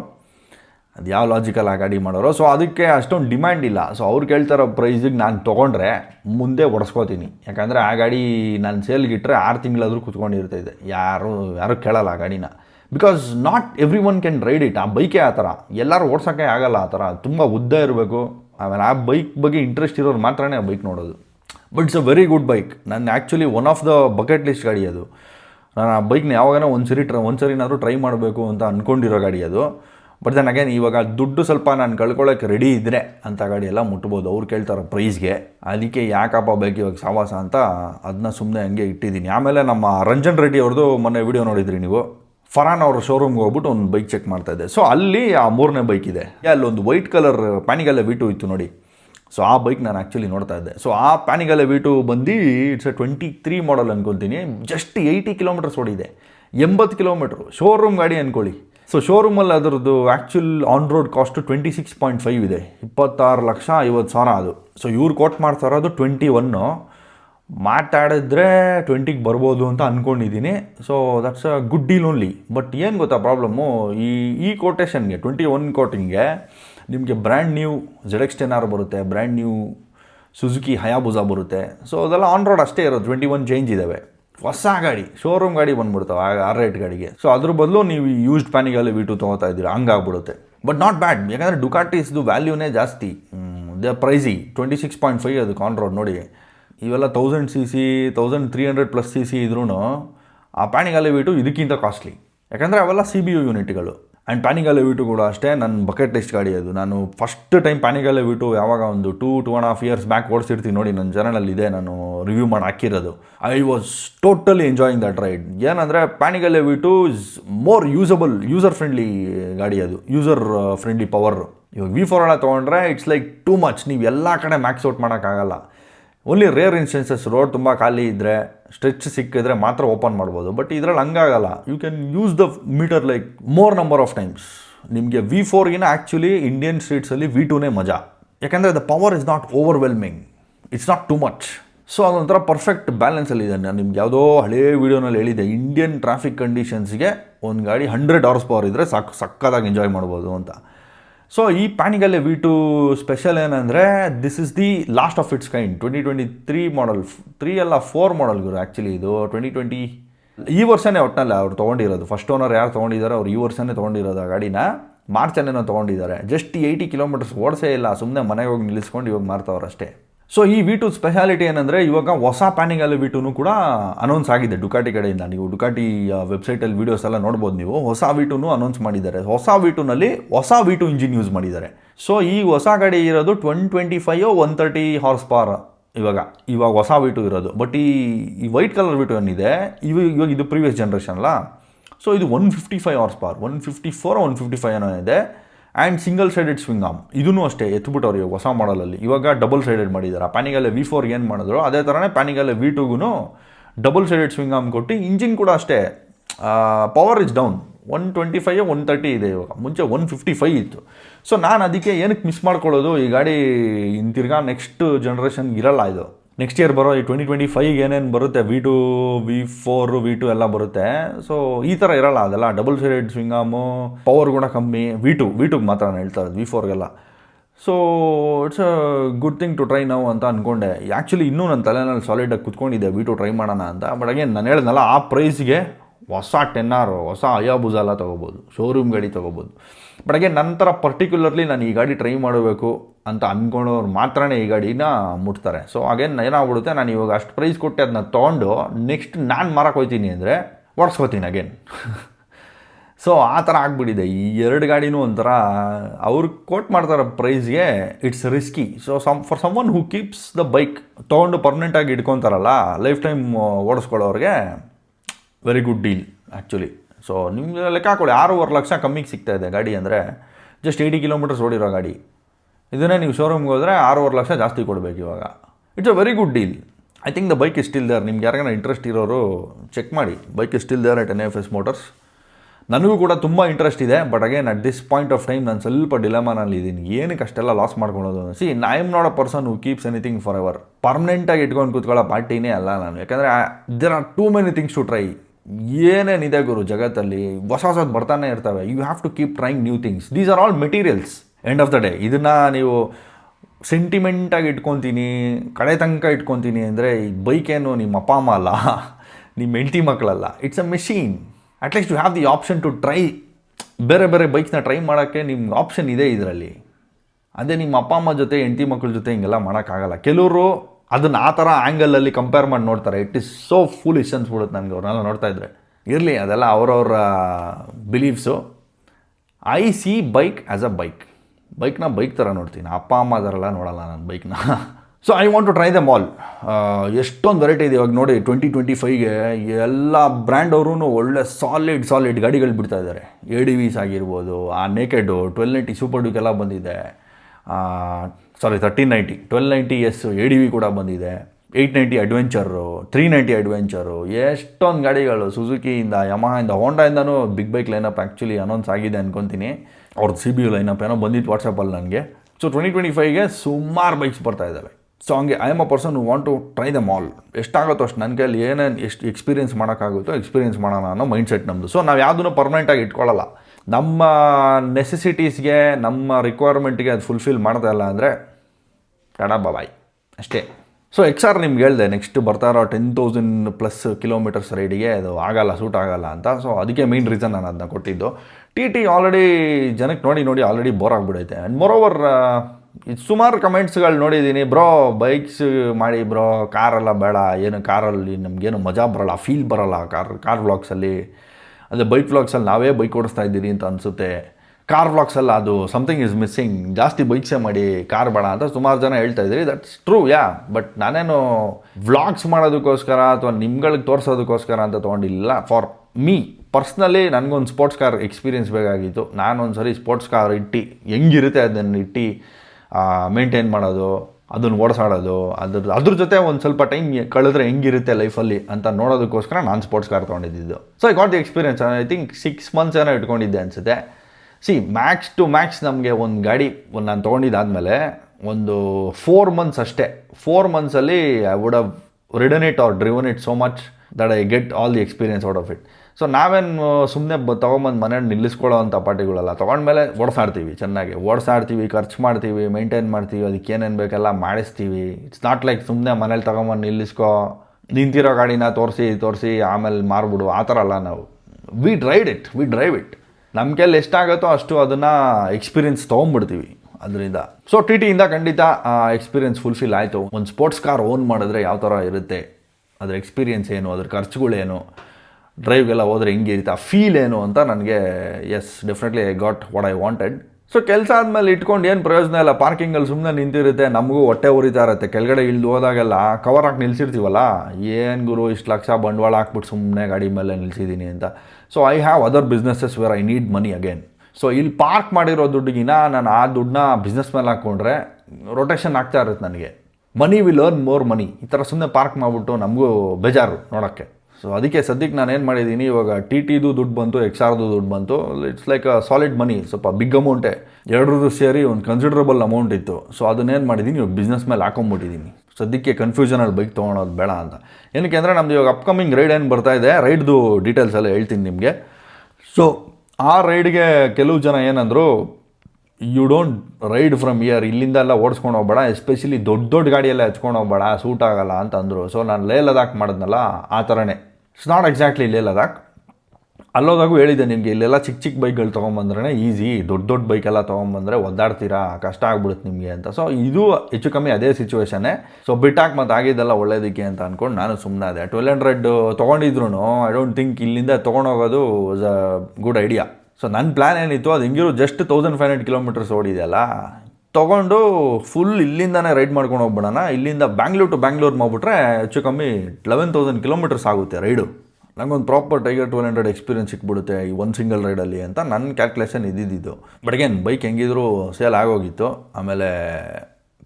ಅದು ಯಾವ ಲಾಜಿಕಲ್ ಆ ಗಾಡಿ ಮಾಡೋರು? ಸೊ ಅದಕ್ಕೆ ಅಷ್ಟೊಂದು ಡಿಮ್ಯಾಂಡ್ ಇಲ್ಲ. ಸೊ ಅವ್ರು ಕೇಳ್ತಾರೋ ಪ್ರೈಸಿಗೆ ನಾನು ತೊಗೊಂಡ್ರೆ ಮುಂದೆ ಒಡ್ಸ್ಕೋತೀನಿ ಯಾಕಂದರೆ ಆ ಗಾಡಿ ನಾನು ಸೇಲ್ಗಿಟ್ರೆ ಆರು ತಿಂಗಳಾದರೂ ಕುತ್ಕೊಂಡಿರ್ತೈತೆ ಯಾರು ಯಾರು ಕೇಳಲ್ಲ ಆ ಗಾಡಿನ. Because not every one can ride it ಆ ಬೈಕೇ ಆ ಥರ. ಎಲ್ಲರೂ ಓಡ್ಸೋಕ್ಕೆ ಆಗಲ್ಲ ಆ ಥರ. ತುಂಬ ಉದ್ದ ಇರಬೇಕು. ಆಮೇಲೆ ಆ ಬೈಕ್ ಬಗ್ಗೆ ಇಂಟ್ರೆಸ್ಟ್ ಇರೋರು ಮಾತ್ರನೇ ಆ ಬೈಕ್ ನೋಡೋದು. But it's a very good bike ನನ್ನ actually one of the bucket list ಗಾಡಿ ಅದು. ನಾನು ಆ ಬೈಕ್ನ ಯಾವಾಗನ ಒಂದು ಸರಿ ಟ್ರ ಒಂದು ಸರಿನಾದರೂ ಟ್ರೈ ಮಾಡಬೇಕು ಅಂತ ಅಂದ್ಕೊಂಡಿರೋ ಗಾಡಿ ಅದು. ಬಟ್ ದೆನ್ ಅಗೇನ್ ಇವಾಗ ದುಡ್ಡು ಸ್ವಲ್ಪ ನಾನು ಕಳ್ಕೊಳ್ಳೋಕೆ ರೆಡಿ ಇದ್ದರೆ ಅಂತ ಗಾಡಿ ಎಲ್ಲ ಮುಟ್ಬೋದು. ಅವ್ರು ಕೇಳ್ತಾರೆ ಪ್ರೈಸ್ಗೆ ಅದಕ್ಕೆ ಯಾಕಪ್ಪ ಬೈಕ್ ಇವಾಗ ಸಾವಾಸ ಅಂತ ಅದನ್ನ ಸುಮ್ಮನೆ ಹಂಗೆ ಇಟ್ಟಿದ್ದೀನಿ. ಆಮೇಲೆ ನಮ್ಮ ರಂಜನ್ ರೆಡ್ಡಿ ಅವ್ರದ್ದು ಮೊನ್ನೆ ವಿಡಿಯೋ ನೋಡಿದ್ರಿ ನೀವು? ಫರಾನ್ ಅವರ ಶೋರೂಮ್ಗೆ ಹೋಗ್ಬಿಟ್ಟು ಒಂದು ಬೈಕ್ ಚೆಕ್ ಮಾಡ್ತಾ ಇದ್ದೆ. ಸೊ ಅಲ್ಲಿ ಆ ಮೂರನೇ ಬೈಕ್ ಇದೆ. ಅಲ್ಲೊಂದು white colour Panigale V two ಇತ್ತು ನೋಡಿ. ಸೊ ಆ ಬೈಕ್ ನಾನು ಆ್ಯಕ್ಚುಲಿ ನೋಡ್ತಾ ಇದ್ದೆ. ಸೊ ಆ ಪ್ಯಾನಿಗಲ್ಲ ವಿಟು ಬಂದು it's a twenty three model ಅಂದ್ಕೊಳ್ತೀನಿ ಜಸ್ಟ್ ಏಯ್ಟಿ ಕಿಲೋಮೀಟರ್ಸ್ ಓಡಿದೆ. ಎಂಬತ್ತು ಕಿಲೋಮೀಟ್ರು ಶೋರೂಮ್ ಗಾಡಿ ಅಂದ್ಕೊಳ್ಳಿ ಸೊ ಶೋರೂಮಲ್ಲಿ ಅದರದ್ದು actual on road cost twenty six point five ಇದೆ. ಇಪ್ಪತ್ತಾರು ಲಕ್ಷ ಐವತ್ತು ಸಾವಿರ ಅದು. ಸೊ ಇವ್ರು ಕೋಟ್ ಮಾಡ್ತಾ ಇರೋದು ಟ್ವೆಂಟಿ ಒನ್ನು ಮಾತಾಡಿದ್ರೆ ಟ್ವೆಂಟಿಗೆ ಬರ್ಬೋದು ಅಂತ ಅಂದ್ಕೊಂಡಿದ್ದೀನಿ so that's a good deal only but ಏನು ಗೊತ್ತಾ ಪ್ರಾಬ್ಲಮ್ಮು ಈ ಈ ಕೋಟೇಷನ್ಗೆ ಟ್ವೆಂಟಿ ಒನ್ ಕೋಟಿಂಗ್ಗೆ ನಿಮಗೆ brand new Z X ten R ಬರುತ್ತೆ ಬ್ರ್ಯಾಂಡ್ ನ್ಯೂ ಸುಜುಕಿ ಹಯಾಬುಜಾ ಬರುತ್ತೆ. ಸೊ ಅದೆಲ್ಲ ಆನ್ ರೋಡ್ ಅಷ್ಟೇ ಇರೋದು. ಟ್ವೆಂಟಿ ಒನ್ ಚೇಂಜ್ ಇದ್ದಾವೆ ಹೊಸ ಗಾಡಿ ಶೋರೂಮ್ ಗಾಡಿ ಬಂದ್ಬಿಡ್ತಾವೆ ಆ ಆರ್ ರೇಟ್ ಗಾಡಿಗೆ. ಸೊ ಅದ್ರ ಬದಲು ನೀವು ಯೂಸ್ಡ್ ಪ್ಯಾನಿಗಲ್ಲಿ ವಿ ಟು ತೊಗೋತಾ ಇದ್ದೀರಾ, ಹಂಗಾಗ್ಬಿಡುತ್ತೆ. ಬಟ್ ನಾಟ್ ಬ್ಯಾಡ್ ಯಾಕಂದರೆ ಡುಕಾಟಿಸ್ದು ವ್ಯಾಲ್ಯೂನೇ ಜಾಸ್ತಿ. The pricey twenty six point five ಅದಕ್ಕೆ ಆನ್ ರೋಡ್ ನೋಡಿ. ಇವೆಲ್ಲ thousand C C thousand three hundred plus C C ಇದ್ರೂ ಆ ಪ್ಯಾನಿಗಲ್ಲಿ ಬಿಟ್ಟು ಇದಕ್ಕಿಂತ ಕಾಸ್ಟ್ಲಿ ಯಾಕಂದರೆ ಅವೆಲ್ಲ ಸಿ ಬಿ ಯು ಯೂನಿಟ್ಗಳು ಆ್ಯಂಡ್ ಪ್ಯಾನಿಗಾಲೆ ಅಲೆವಿಟು ಕೂಡ ಅಷ್ಟೇ ನನ್ನ ಬಕೆಟ್ ಲಿಸ್ಟ್ ಗಾಡಿ ಅದು. ನಾನು ಫಸ್ಟ್ ಟೈಮ್ ಪ್ಯಾನಿಗಾಲೆ ಅಲೆವಿಟು ಯಾವಾಗ ಒಂದು two two and half years back ಓಡಿಸಿರ್ತೀನಿ ನೋಡಿ ನನ್ನ ಇದೆ, ನಾನು ರಿವ್ಯೂ ಮಾಡಿ ಹಾಕಿರೋದು. I was totally enjoying that ride ಏನಂದರೆ Panigale ಅಲೆವಿಟು is more usable user friendly ಗಾಡಿ ಅದು. ಯೂಸರ್ ಫ್ರೆಂಡ್ಲಿ ಪವರ್ ಇವಾಗ ವಿ ಫೋರ್ ಎಲ್ಲ ತೊಗೊಂಡ್ರೆ ಇಟ್ಸ್ ಲೈಕ್ ಟೂ ಮಚ್ ನೀವು ಎಲ್ಲ ಕಡೆ ಮ್ಯಾಕ್ಸ್ ಔಟ್ ಮಾಡೋಕ್ಕಾಗಲ್ಲ ಓನ್ಲಿ ರೇರ್ ಇನ್ಸ್ಟೆನ್ಸಸ್ ರೋಡ್ ತುಂಬ ಖಾಲಿ ಇದ್ದರೆ ಸ್ಟ್ರೆಚ್ ಸಿಕ್ಕಿದ್ರೆ ಮಾತ್ರ ಓಪನ್ ಮಾಡ್ಬೋದು. ಬಟ್ ಇದರಲ್ಲಿ ಹಂಗಾಗಲ್ಲ. You can use the meter like more number of times ನಿಮಗೆ ವಿ ಫೋರ್ಗಿನ ಆ್ಯಕ್ಚುಲಿ ಇಂಡಿಯನ್ ಸ್ಟ್ರೀಟ್ಸಲ್ಲಿ ವಿ ಟೂನೇ ಮಜಾ. ಯಾಕಂದರೆ the power is not overwhelming it's not too much so ಅದೊಂಥರ ಪರ್ಫೆಕ್ಟ್ ಬ್ಯಾಲೆನ್ಸಲ್ಲಿ ಇದೆ. ನಾನು ನಿಮ್ಗೆ ಯಾವುದೋ ಹಳೇ ವೀಡಿಯೋನಲ್ಲಿ ಹೇಳಿದೆ ಇಂಡಿಯನ್ ಟ್ರಾಫಿಕ್ ಕಂಡೀಷನ್ಸ್ಗೆ ಒಂದು ಗಾಡಿ ಹಂಡ್ರೆಡ್ ಅವರ್ಸ್ ಪವರ್ ಇದ್ದರೆ ಸಾಕು ಸಕ್ಕತ್ತಾಗಿ ಎಂಜಾಯ್ ಮಾಡ್ಬೋದು ಅಂತ. ಸೊ ಈ ಪ್ಯಾನಿಗಲ್ಲೇ ವಿ ಟು ಸ್ಪೆಷಲ್ ಏನಂದರೆ this is the last of its kind twenty twenty three model three ಅಲ್ಲ ಫೋರ್ ಮಾಡೆಲ್ ಗುರು ಆ್ಯಕ್ಚುಲಿ ಇದು ಟ್ವೆಂಟಿ ಟ್ವೆಂಟಿ ಈ ವರ್ಷನೇ ಒಟ್ಟಿನಲ್ಲಿ ಅವ್ರು ತೊಗೊಂಡಿರೋದು. ಫಸ್ಟ್ ಓನರ್ ಯಾರು ತೊಗೊಂಡಿದ್ದಾರೆ ಅವ್ರು ಈ ವರ್ಷನೇ ತೊಗೊಂಡಿರೋದು ಆ ಗಾಡಿನ. ಅನ್ನೇನೋ ತೊಗೊಂಡಿದ್ದಾರೆ. ಜಸ್ಟ್ ಏಯ್ಟಿ ಕಿಲೋಮೀಟರ್ಸ್ ಓಡಿಸೇ ಇಲ್ಲ. ಸುಮ್ಮನೆ ಮನೆಗೆ ಹೋಗಿ ನಿಲ್ಲಿಸ್ಕೊಂಡು ಇವಾಗ ಮಾರ್ತಾವ್ರು ಅಷ್ಟೇ ಸೊ ಈ ವಿ ಟು ಸ್ಪೆಷಾಲಿಟಿ ಏನಂದರೆ ಇವಾಗ ಹೊಸ ಪ್ಯಾನಿಂಗ್ ವಿ ಟುನು ಕೂಡ ಅನೌನ್ಸ್ ಆಗಿದೆ ಡುಕಾಟಿ ಕಡೆಯಿಂದ. ನೀವು ಡುಕಾಟಿ ವೆಬ್ಸೈಟಲ್ಲಿ ವೀಡಿಯೋಸ್ ಎಲ್ಲ ನೋಡ್ಬೋದು ನೀವು. ಹೊಸ ವಿ ಟುನು ಅನೌನ್ಸ್ ಮಾಡಿದ್ದಾರೆ. ಹೊಸ ವಿ ಟುನಲ್ಲಿ ಹೊಸ ವಿ ಟು ಇಂಜಿನ್ ಯೂಸ್ ಮಾಡಿದ್ದಾರೆ. ಸೊ ಈ ಹೊಸ ಗಾಡಿ ಇರೋದು twenty twenty five one thirty horsepower ಇವಾಗ. ಇವಾಗ ಹೊಸ ವಿ ಟು ಇರೋದು. ಬಟ್ ಈ ಈ ವೈಟ್ ಕಲರ್ ವಿಟು ಏನಿದೆ, ಇವ, ಇವಾಗ ಇದು ಪ್ರೀವಿಯಸ್ ಜನ್ರೇಷನ್ ಅಲ್ಲ. ಸೊ ಇದು one fifty five horsepower one fifty four one fifty five ಏನೋ ಇದೆ. And single sided swing am ಇದೂ ಅಷ್ಟೇ ಎತ್ಬಿಟ್ಟವ್ರು ಇವಾಗ ಹೊಸ ಮಾಡಲಲ್ಲಿ ಇವಾಗ ಡಬಲ್ ಸೈಡೆಡ್ ಮಾಡಿದ್ದಾರೆ ಪ್ಯಾನಿಗಲ್ಲೇ ವಿ ಫೋರ್ಗೆ ಏನು ಮಾಡಿದ್ರು, ಅದೇ ಥರನೇ ಪ್ಯಾನಿಗಲ್ಲೇ ವಿ ಟೂಗೂ ಡಬಲ್ ಸೈಡೆಡ್ ಸ್ವಿಂಗ್ ಆಮ್ ಕೊಟ್ಟು ಇಂಜಿನ್ ಕೂಡ ಅಷ್ಟೇ. Power is down one twenty five one thirty ಇದೆ ಇವಾಗ. ಮುಂಚೆ ಒನ್ ಫಿಫ್ಟಿ ಫೈವ್ ಇತ್ತು. ಸೊ ನಾನು ಅದಕ್ಕೆ ಏನಕ್ಕೆ ಮಿಸ್ ಮಾಡ್ಕೊಳ್ಳೋದು? ಈ ಗಾಡಿ ಹಿಂತಿರ್ಗಾ ತಿರ್ಗಾ ನೆಕ್ಸ್ಟ್ ಜನ್ರೇಷನ್ಗೆ ಇರಲ್ಲ ಇದು. ನೆಕ್ಸ್ಟ್ ಇಯರ್ ಬರೋ ಈ ಟ್ವೆಂಟಿ ಟ್ವೆಂಟಿ ಫೈವ್ ಏನೇನು ಬರುತ್ತೆ? V two V four V two ಎಲ್ಲ ಬರುತ್ತೆ. ಸೊ ಈ ಥರ ಇರಲ್ಲ ಅದೆಲ್ಲ. ಡಬಲ್ ಸೈಡೆಡ್ ಸ್ವಿಂಗಾಮು ಪವರ್ ಕೂಡ ಕಮ್ಮಿ ವಿ ಟು ವಿ ಟುಗೆ ಮಾತ್ರ ನಾನು ಹೇಳ್ತಾ ಇರೋದು V ಫೋರ್ಗೆಲ್ಲ so it's a good thing to try ನಾವು ಅಂತ ಅಂದ್ಕೊಂಡೆ ಆ್ಯಕ್ಚುಲಿ ಇನ್ನೂ ನನ್ನ ತಲೆನಲ್ಲಿ ಸಾಲಿಡಾಗಿ ಕುತ್ಕೊಂಡಿದ್ದೆ ವಿ ಟು ಟ್ರೈ ಮಾಡೋಣ ಅಂತ. ಬಟ್ ಅಗೇನ್ ನಾನು ಹೇಳ್ದಲ್ಲ ಆ ಪ್ರೈಸ್ಗೆ ಹೊಸ ಟೆನ್ ಆರ್ ಹೊಸ ಅಯಾಬುಜ ಎಲ್ಲ ತೊಗೋಬೋದು ಶೋರೂಮ್ ಗಾಡಿ ತೊಗೋಬೋದು. ಬಟ್ ಅಗೇನ್ ನಂತರ ಪರ್ಟಿಕ್ಯುಲರ್ಲಿ ನಾನು ಈ ಗಾಡಿ ಟ್ರೈ ಮಾಡಬೇಕು ಅಂತ ಅಂದ್ಕೊಂಡವ್ರು ಮಾತ್ರನೇ ಈ ಗಾಡಿನ ಮುಟ್ತಾರೆ. ಸೊ ಅಗೇನ್ ಏನಾಗ್ಬಿಡುತ್ತೆ, ನಾನು ಇವಾಗ ಅಷ್ಟು ಪ್ರೈಸ್ ಕೊಟ್ಟೆ ಅದನ್ನ ತೊಗೊಂಡು ನೆಕ್ಸ್ಟ್ ನಾನು ಮಾರಕ್ಕೆ ಹೋಗ್ತೀನಿ ಅಂದರೆ ಓಡಿಸ್ಕೋತೀನಿ ಅಗೇನ್ ಸೊ ಆ ಥರ ಆಗಿಬಿಟ್ಟಿದೆ. ಈ ಎರಡು ಗಾಡಿನೂ ಒಂಥರ ಅವ್ರು ಕೋಟ್ ಮಾಡ್ತಾರೆ ಪ್ರೈಸ್ಗೆ it's risky so some for someone who keeps the bike ತೊಗೊಂಡು ಪರ್ಮನೆಂಟಾಗಿ ಇಟ್ಕೊತಾರಲ್ಲ lifetime ಓಡಿಸ್ಕೊಳ್ಳೋರಿಗೆ very good deal actually so ನಿಮ್ಗೆ ಲೆಕ್ಕ ಹಾಕೊಳ್ಳಿ. ಆರೂವರೆ ಲಕ್ಷ ಕಮ್ಮಿಗೆ ಸಿಗ್ತಾ ಇದೆ ಗಾಡಿ ಅಂದರೆ ಜಸ್ಟ್ ಏಯ್ಟಿ ಕಿಲೋಮೀಟರ್ಸ್ ಓಡಿರೋ ಗಾಡಿ. ಇದನ್ನೇ ನೀವು ಶೋರೂಮ್ಗೆ ಹೋದರೆ ಆರೂವರೆ ಲಕ್ಷ ಜಾಸ್ತಿ ಕೊಡಬೇಕು ಇವಾಗ. It's a very good deal I think the bike is still there ನಿಮ್ಗೆ ಯಾರಿಗಾನ ಇಂಟ್ರೆಸ್ಟ್ ಇರೋರು ಚೆಕ್ ಮಾಡಿ. Bike is still there at N F S motors ನನಗೂ ಕೂಡ ತುಂಬ ಇಂಟ್ರೆಸ್ಟ್ ಇದೆ but again at this point of time ನಾನು ಸ್ವಲ್ಪ ಡಿಲೆಮಾನಲ್ಲಿ ಇದ್ದೀನಿ. ಏನಕ್ಕೆ ಅಷ್ಟೆಲ್ಲ ಲಾಸ್ ಮಾಡ್ಕೊಳೋದು see I am not a person who keeps anything forever ಪರ್ಮನೆಂಟಾಗಿ ಇಟ್ಕೊಂಡು ಕೂತ್ಕೊಳ್ಳೋ ಪಾರ್ಟಿನೇ ಅಲ್ಲ ನಾನು. ಯಾಕಂದರೆ there are too many things to try ಏನೇನಿದೆ ಗುರು ಜಗತ್ತಲ್ಲಿ, ಹೊಸ ಹೊಸದು ಬರ್ತಾನೆ ಇರ್ತವೆ. You have to keep trying new things these are all materials end of the day ಇದನ್ನು ನೀವು ಸೆಂಟಿಮೆಂಟಾಗಿ ಇಟ್ಕೊತೀನಿ ಕಡೆ ತನಕ ಇಟ್ಕೊತೀನಿ ಅಂದರೆ ಈ ಬೈಕ್ ಏನು ನಿಮ್ಮ ಅಪ್ಪ, ಅಮ್ಮ ಅಲ್ಲ, ನಿಮ್ಮ ಹೆಂಡತಿ ಮಕ್ಕಳಲ್ಲ it's a machine at least you have the option to try ಬೇರೆ ಬೇರೆ ಬೈಕ್ಸ್ನ ಟ್ರೈ ಮಾಡೋಕ್ಕೆ ನಿಮ್ಗೆ ಆಪ್ಷನ್ ಇದೆ ಇದರಲ್ಲಿ. ಅದೇ ನಿಮ್ಮ ಅಪ್ಪ, ಅಮ್ಮ ಜೊತೆ, ಹೆಂಡತಿ ಮಕ್ಕಳ ಜೊತೆ ಹಿಂಗೆಲ್ಲ ಮಾಡೋಕ್ಕಾಗಲ್ಲ. ಕೆಲವರು ಅದನ್ನು ಆ ಥರ ಆ್ಯಂಗಲಲ್ಲಿ ಕಂಪೇರ್ ಮಾಡಿ ನೋಡ್ತಾರೆ. It is so full is ಅನ್ಸ್ಬಿಡುತ್ತೆ ನನಗೆ ಅವ್ರನ್ನೆಲ್ಲ ನೋಡ್ತಾ ಇದ್ದರೆ ಇರಲಿ, ಅದೆಲ್ಲ ಅವರವರ beliefs I see bike as a bike ಬೈಕ್ನ ಬೈಕ್ ಥರ ನೋಡ್ತೀನಿ. ಅಪ್ಪ, ಅಮ್ಮ ಅದರೆಲ್ಲ ನೋಡಲ್ಲ ನನ್ನ ಬೈಕ್ನ so I want to try them all ಎಷ್ಟೊಂದು ವೆರೈಟಿ ಇದೆ ಇವಾಗ ನೋಡಿ ಟ್ವೆಂಟಿ ಟ್ವೆಂಟಿ ಫೈವ್ಗೆ ಎಲ್ಲ ಬ್ರ್ಯಾಂಡ್ ಅವರು ಒಳ್ಳೆ ಸಾಲಿಡ್ ಸಾಲಿಡ್ ಗಾಡಿಗಳು ಬಿಡ್ತಾ ಇದ್ದಾರೆ. ಎ ಡಿ ವಿಸ್ ಆಗಿರ್ಬೋದು, ಆ naked twelve ninety super duke ಎಲ್ಲ ಬಂದಿದೆ. Sorry thirteen ninety twelve ninety S A D V ಕೂಡ ಬಂದಿದೆ. Eight ninety adventure three ninety adventure ಎಷ್ಟೊಂದು ಗಾಡಿಗಳು ಸುಜುಕಿಯಿಂದ ಯಮಹಾಯಿಂದ ಹೋಂಡಾಯಿಂದನೂ big bike lineup actually announce ಆಗಿದೆ ಅನ್ಕೊತೀನಿ. ಅವ್ರದ್ದು ಸಿ ಬಿ ಯು ಲೈನಪ್ ಏನೋ ಬಂದಿತ್ತು ವಾಟ್ಸಪ್ಪಲ್ಲಿ ನನಗೆ. ಸೊ ಟ್ವೆಂಟಿ ಟ್ವೆಂಟಿ ಫೈವ್ಗೆ ಸುಮಾರು ಬೈಕ್ಸ್ ಬರ್ತಾ ಇದ್ದಾವೆ ಸೊ ಹಂಗೆ I'm a person want to try them all ಎಷ್ಟಾಗುತ್ತೋ ಅಷ್ಟು ನನ್ನ ಕೈಯಲ್ಲಿ ಏನೇನು ಎಷ್ಟು ಎಕ್ಸ್ಪೀರಿಯನ್ಸ್ ಮಾಡೋಕ್ಕಾಗುತ್ತೋ ಎಕ್ಸ್ಪೀರಿಯನ್ಸ್ ಮಾಡೋಣ ಅನ್ನೋ ಮೈಂಡ್ ಸೆಟ್ ನಮ್ಮದು ಸೊ ನಾವು ಯಾವುದನ್ನು ಪರ್ಮನೆಂಟಾಗಿ ಇಟ್ಕೊಳ್ಳಲ್ಲ. ನಮ್ಮ ನೆಸೆಸಿಟೀಸ್ಗೆ ನಮ್ಮ ರಿಕ್ವೈರ್ಮೆಂಟ್ಗೆ ಅದು ಫುಲ್ಫಿಲ್ ಮಾಡ್ತಾ ಇಲ್ಲ ಅಂದರೆ ಕಡ ಬಾಯ್. ಅಷ್ಟೇ. ಸೊ ಎಕ್ಸ್ ಆರ್ ನಿಮ್ಗೆ ಹೇಳಿದೆ ನೆಕ್ಸ್ಟ್ ಬರ್ತಾ ಇರೋ ಟೆನ್ ತೌಸಂಡ್ ಪ್ಲಸ್ ಕಿಲೋಮೀಟರ್ಸ್ ರೈಡಿಗೆ ಅದು ಆಗಲ್ಲ ಸೂಟ್ ಆಗಲ್ಲ ಅಂತ. ಸೊ ಅದಕ್ಕೆ ಮೇನ್ ರೀಸನ್ ನಾನು ಅದನ್ನ ಕೊಟ್ಟಿದ್ದು. ಟಿ ಟಿ ಆಲ್ರೆಡಿ ಜನಕ್ಕೆ ನೋಡಿ ನೋಡಿ ಆಲ್ರೆಡಿ ಬೋರ್ ಆಗಿಬಿಡೈತೆ. ಆ್ಯಂಡ್ ಮೋರೋವರ್ ಸುಮಾರು ಕಮೆಂಟ್ಸ್ಗಳು ನೋಡಿದ್ದೀನಿ. ಬ್ರೋ ಬೈಕ್ಸ್ ಮಾಡಿ ಬ್ರೋ ಕಾರೆಲ್ಲ ಬೇಡ, ಏನು ಕಾರಲ್ಲಿ ನಮಗೇನು ಮಜಾ ಬರಲ್ಲ ಫೀಲ್ ಬರಲ್ಲ ಕಾರ್ ಕಾರ್ ವ್ಲಾಗ್ಸಲ್ಲಿ ಅದೇ ಬೈಕ್ ವ್ಲಾಗ್ಸಲ್ಲಿ ನಾವೇ ಬೈಕ್ ಓಡಿಸ್ತಾ ಇದ್ದೀರಿ ಅಂತ ಅನಿಸುತ್ತೆ. ಕಾರ್ ವ್ಲಾಗ್ಸಲ್ಲಿ ಅದು ಸಮಥಿಂಗ್ ಇಸ್ ಮಿಸ್ಸಿಂಗ್ ಜಾಸ್ತಿ ಬೈಕ್ಸೇ ಮಾಡಿ ಕಾರ್ ಬೇಡ ಅಂತ ಸುಮಾರು ಜನ ಹೇಳ್ತಾ ಇದ್ದೀರಿ. ದಟ್ಸ್ ಟ್ರೂ ಯಾ ಬಟ್ ನಾನೇನು ವ್ಲಾಗ್ಸ್ ಮಾಡೋದಕ್ಕೋಸ್ಕರ ಅಥವಾ ನಿಮ್ಗಳಿಗೆ ತೋರಿಸೋದಕ್ಕೋಸ್ಕರ ಅಂತ ತೊಗೊಂಡಿಲ್ಲ. ಫಾರ್ ಮೀ ಪರ್ಸ್ನಲಿ ನನಗೊಂದು ಸ್ಪೋರ್ಟ್ಸ್ ಕಾರ್ ಎಕ್ಸ್ಪೀರಿಯನ್ಸ್ ಬೇಕಾಗಿತ್ತು. ನಾನೊಂದು ಸರಿ ಸ್ಪೋರ್ಟ್ಸ್ ಕಾರ್ ಇಟ್ಟು ಹೆಂಗಿರುತ್ತೆ ಅದನ್ನು ಇಟ್ಟು ಮೇಂಟೈನ್ ಮಾಡೋದು. ಅದನ್ನು ಓಡಿಸಾಡೋದು ಅದ್ರ ಅದ್ರ ಜೊತೆ ಒಂದು ಸ್ವಲ್ಪ ಟೈಮ್ ಕಳೆದ್ರೆ ಹೆಂಗಿರುತ್ತೆ ಲೈಫಲ್ಲಿ ಅಂತ ನೋಡೋದಕ್ಕೋಸ್ಕರ ನಾನು ಸ್ಪೋರ್ಟ್ಸ್ ಕಾರ್ ತೊಗೊಂಡಿದ್ದು. So I got the experience I think six months ಏನೋ ಇಟ್ಕೊಂಡಿದ್ದೆ ಅನಿಸುತ್ತೆ. ಸಿ ಮ್ಯಾಕ್ಸ್ ಟು ಮ್ಯಾಕ್ಸ್ ನಮಗೆ ಒಂದು ಗಾಡಿ ಒಂದು ನಾನು ತೊಗೊಂಡಿದ್ದಾದಮೇಲೆ ಒಂದು ಫೋರ್ ಮಂತ್ಸ್ ಅಷ್ಟೇ. ಫೋರ್ ಮಂತ್ಸಲ್ಲಿ I would have ridden it or driven it so much that I get all the experience out of it so ನಾವೇನು ಸುಮ್ಮನೆ ಬ, ತೊಗೊಂಬಂದು ಮನೇಲಿ ನಿಲ್ಲಿಸ್ಕೊಳ್ಳೋ ಅಂಥ ಪಾರ್ಟಿಗಳಲ್ಲ. ತೊಗೊಂಡ್ಮೇಲೆ ಓಡಿಸಾಡ್ತೀವಿ ಚೆನ್ನಾಗಿ. ಓಡಿಸಾಡ್ತೀವಿ ಖರ್ಚು ಮಾಡ್ತೀವಿ ಮೇಂಟೈನ್ ಮಾಡ್ತೀವಿ ಅದಕ್ಕೆ ಏನೇನು ಬೇಕೆಲ್ಲ ಮಾಡಿಸ್ತೀವಿ. ಇಟ್ಸ್ ನಾಟ್ ಲೈಕ್ ಸುಮ್ಮನೆ ಮನೇಲಿ ತೊಗೊಂಬಂದು ನಿಲ್ಲಿಸ್ಕೊ, ನಿಂತಿರೋ ಗಾಡಿನ ತೋರಿಸಿ ತೋರಿಸಿ, ಆಮೇಲೆ ಮಾರ್ಬಿಡು. ಆ ಥರ ಅಲ್ಲ ನಾವು. We ride it we drive it ನಮ್ಮ ಕೈಲಿ ಎಷ್ಟಾಗುತ್ತೋ ಅಷ್ಟು ಅದನ್ನು ಎಕ್ಸ್ಪೀರಿಯನ್ಸ್ ತೊಗೊಂಡ್ಬಿಡ್ತೀವಿ ಅದರಿಂದ. ಸೊ ಟಿ ಟಿಯಿಂದ ಖಂಡಿತ ಎಕ್ಸ್ಪೀರಿಯನ್ಸ್ ಫುಲ್ಫಿಲ್ ಆಯಿತು. ಒಂದು ಸ್ಪೋರ್ಟ್ಸ್ ಕಾರ್ ಓನ್ ಮಾಡಿದ್ರೆ ಯಾವ ಥರ ಇರುತ್ತೆ? ಅದರ ಎಕ್ಸ್ಪೀರಿಯನ್ಸ್ ಏನು? ಅದ್ರ ಖರ್ಚುಗಳೇನು? ಡ್ರೈವ್ಗೆಲ್ಲ ಹೋದರೆ ಹಿಂಗೆ ಇರುತ್ತೆ. ಆ ಫೀಲ್ ಏನು ಅಂತ ನನಗೆ yes definitely I got what I wanted so ಕೆಲಸ ಆದಮೇಲೆ ಇಟ್ಕೊಂಡು ಏನು ಪ್ರಯೋಜನ ಇಲ್ಲ. ಪಾರ್ಕಿಂಗಲ್ಲಿ ಸುಮ್ಮನೆ ನಿಂತಿರುತ್ತೆ. ನಮಗೂ ಹೊಟ್ಟೆ ಉರಿತಾ ಇರುತ್ತೆ. ಕೆಳಗಡೆ ಇಳಿದು ಹೋದಾಗೆಲ್ಲ ಕವರ್ ಹಾಕಿ ನಿಲ್ಸಿರ್ತೀವಲ್ಲ? ಏನು ಗುರು, ಇಷ್ಟು ಲಕ್ಷ ಬಂಡವಾಳ ಹಾಕ್ಬಿಟ್ಟು ಸುಮ್ಮನೆ ಗಾಡಿ ಮೇಲೆ ನಿಲ್ಸಿದ್ದೀನಿ ಅಂತ. So I have other businesses where I need money again so ಇಲ್ಲಿ ಪಾರ್ಕ್ ಮಾಡಿರೋ ದುಡ್ಡಿಗಿನ ನಾನು ಆ ದುಡ್ಡನ್ನ ಬಿಸ್ನೆಸ್ ಮೇಲೆ ಹಾಕ್ಕೊಂಡ್ರೆ ರೊಟೇಷನ್ ಆಗ್ತಾ ಇರುತ್ತೆ ನನಗೆ. Money will earn more money ಈ ಥರ ಸುಮ್ಮನೆ ಪಾರ್ಕ್ ಮಾಡಿಬಿಟ್ಟು ನಮಗೂ ಬೇಜಾರು ನೋಡೋಕ್ಕೆ. ಸೊ ಅದಕ್ಕೆ ಸದ್ಯಕ್ಕೆ ನಾನು ಏನು ಮಾಡಿದ್ದೀನಿ, ಇವಾಗ ಟಿ ಟಿದು ದುಡ್ಡು ಬಂತು ಎಕ್ಸಾರ್ದು ದುಡ್ಡು ಬಂತು. It's like a solid money ಸ್ವಲ್ಪ ಬಿಗ್ ಅಮೌಂಟೇ ಎರಡರದ್ದು ಸೇರಿ ಒಂದು ಕನ್ಸಿಡರಬಲ್ ಅಮೌಂಟ್ ಇತ್ತು. ಸೊ ಅದನ್ನೇನು ಮಾಡಿದ್ದೀನಿ, ಇವಾಗ ಬಿಸ್ನೆಸ್ ಮೇಲೆ ಹಾಕೊಂಬಿಟ್ಟಿದ್ದೀನಿ. ಸದ್ಯಕ್ಕೆ ಕನ್ಫ್ಯೂಷನಲ್ಲಿ ಬೈಕ್ ತೊಗೊಳೋದು ಬೇಡ ಅಂತ. ಏನಕ್ಕೆ ಅಂದರೆ ನಮ್ಮದು ಇವಾಗ ಅಪ್ಕಮಿಂಗ್ ರೈಡ್ ಏನು ಬರ್ತಾ ಇದೆ ರೈಡ್ದು ಡೀಟೇಲ್ಸ್ ಎಲ್ಲ ಹೇಳ್ತೀನಿ ನಿಮಗೆ. ಸೊ ಆ ರೈಡ್ಗೆ ಕೆಲವು ಜನ ಏನಂದರು you don't ride from here ಇಲ್ಲಿಂದ ಎಲ್ಲ ಓಡಿಸ್ಕೊಂಡು ಹೋಗ್ಬೇಡ ಎಸ್ಪೆಷಲಿ ದೊಡ್ಡ ದೊಡ್ಡ ಗಾಡಿಯೆಲ್ಲ ಹಚ್ಕೊಂಡು ಹೋಗ್ಬೇಡ, ಸೂಟ್ ಆಗಲ್ಲ ಅಂತಂದರು ಸೊ ನಾನು ಲೇ ಲದಾಖ್ ಮಾಡಿದ್ನಲ್ಲ, ಆ ಥರನೇ ಇಟ್ಸ್ ನಾಟ್ ಎಕ್ಸಾಕ್ಟ್ಲಿ ಇಲ್ಲೇ ಲದಾಖ್ ಅಲ್ಲೋದಾಗೂ ಹೇಳಿದೆ ನಿಮಗೆ, ಇಲ್ಲೆಲ್ಲ ಚಿಕ್ಕ ಚಿಕ್ಕ ಬೈಕ್ಗಳು ತೊಗೊಂಬಂದ್ರೆ ಈಸಿ ದೊಡ್ಡ ದೊಡ್ಡ ಬೈಕೆಲ್ಲ ತೊಗೊಂಬಂದ್ರೆ ಒದ್ದಾಡ್ತೀರಾ, ಕಷ್ಟ ಆಗ್ಬಿಡುತ್ತೆ ನಿಮಗೆ ಅಂತ. ಸೊ ಇದು ಹೆಚ್ಚು ಕಮ್ಮಿ ಅದೇ ಸಿಚುವೇಶನ್ನೇ ಸೊ ಬಿಟ್ಟಾಕ್ ಮತ್ತು ಆಗಿದ್ದೆಲ್ಲ ಒಳ್ಳೇದಕ್ಕೆ ಅಂತ ಅಂದ್ಕೊಂಡು ನಾನು ಸುಮ್ಮನೆ ಅದೇ ಟ್ವೆಲ್ ಹಂಡ್ರೆಡ್ ತೊಗೊಂಡಿದ್ರು ಐ ಡೋಂಟ್ ಥಿಂಕ್ ಇಲ್ಲಿಂದ ತೊಗೊಂಡೋಗೋದು was a good idea so ನನ್ನ ಪ್ಲ್ಯಾನ್ ಏನಿತ್ತು, ಅದು ಹಿಂಗಿರೋ just thousand five hundred kilometres ಓಡಿದೆಯಲ್ಲ ತೊಗೊಂಡು ಫುಲ್ ಇಲ್ಲಿಂದನೇ ರೈಡ್ ಮಾಡ್ಕೊಂಡು ಹೋಗ್ಬಿಡೋಣ. ಇಲ್ಲಿಂದ ಬ್ಯಾಂಗ್ಳೂರ್ ಟು ಬ್ಯಾಂಗ್ಳೂರ್ ಮಾಡಿಬಿಟ್ರೆ ಹೆಚ್ಚು ಕಮ್ಮಿ ಲೆವೆನ್ ತೌಸಂಡ್ ಕಿಲೋಮೀಟರ್ಸ್ ಆಗುತ್ತೆ ರೈಡು ನನಗೊಂದು proper Tiger twelve hundred experience ಸಿಕ್ಬಿಡುತ್ತೆ ಈ ಒಂದು ಸಿಂಗಲ್ ರೈಡಲ್ಲಿ ಅಂತ ನನ್ನ ಕ್ಯಾಲ್ಕುಲೇಷನ್ ಇದ್ದಿದ್ದು ಬಟ್ ಅಗೇನ್ ಬೈಕ್ ಹೆಂಗಿದ್ರು ಸೇಲ್ ಆಗೋಗಿತ್ತು. ಆಮೇಲೆ